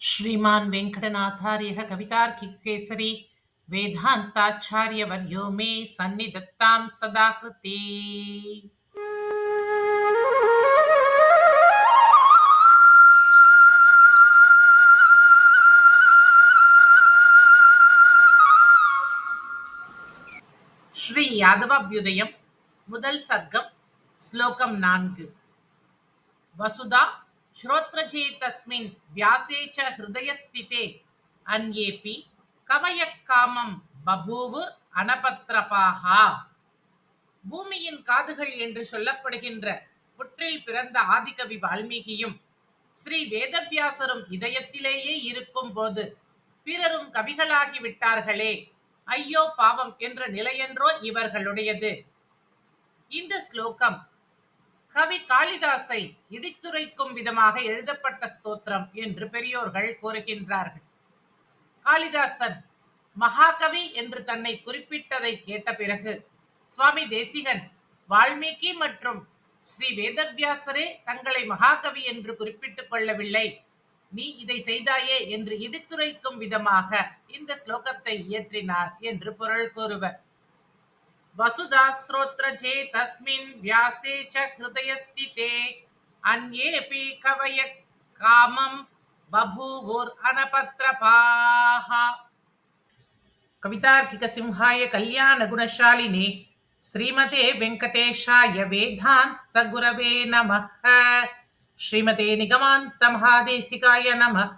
श्रीमान् वेङ्कटनाथार्यः कवितार्किकेसरी वेदान्ताचार्यवर्यो मे सन्निधत्तां सदा कृते ஸ்ரீ யாதவாபியுதயம் முதல் சர்க்கம் ஸ்லோகம் நான்கு वसुधा श्रोत्रजे तस्मिन् व्यासे च हृदयस्थिते अन्येऽपि कवयः कामं பபூவு அனபத்ரபாகா பூமியின் காதுகள் என்று சொல்லப்படுகின்ற புற்றில் பிறந்த ஆதிகவி வால்மீகியும் ஸ்ரீ வேதவியாசரும் இதயத்திலேயே இருக்கும் போது பிறரும் கவிகளாகி விட்டார்களே ஐயோ பாவம் என்ற நிலையென்றோ இவர்களுடையது இந்த ஸ்லோகம் கவி காளிதாசை இடித்துரைக்கும் விதமாக எழுதப்பட்ட ஸ்தோத்திரம் என்று பெரியோர்கள் கூறுகின்றார்கள். காளிதாசன் மகாகவி என்று தன்னை குறிப்பிட்டதை கேட்ட பிறகு சுவாமி தேசிகன் வால்மீகி மற்றும் ஸ்ரீ வேதவியாசரே தங்களை மகாகவி என்று குறிப்பிட்டுக் கொள்ளவில்லை. நீ இதை செய்தாயே என்று இடித்துரைக்கும் விதமாக இந்த ஸ்லோகத்தை இயற்றினார் என்று பொருள் கூறுவர். वसुधास्रोत्रजे तस्मिन् व्यासे च हृदयस्थिते, अन्येऽपि कवय कामं बभूवुरनपत्रपाः कवितार्किकसिंहाय कल्याणगुणशालिने श्रीमते वेङ्कटेशाय वेदान्तगुरवे नमः। श्रीमते निगमान्तमहादेशिकाय नमः।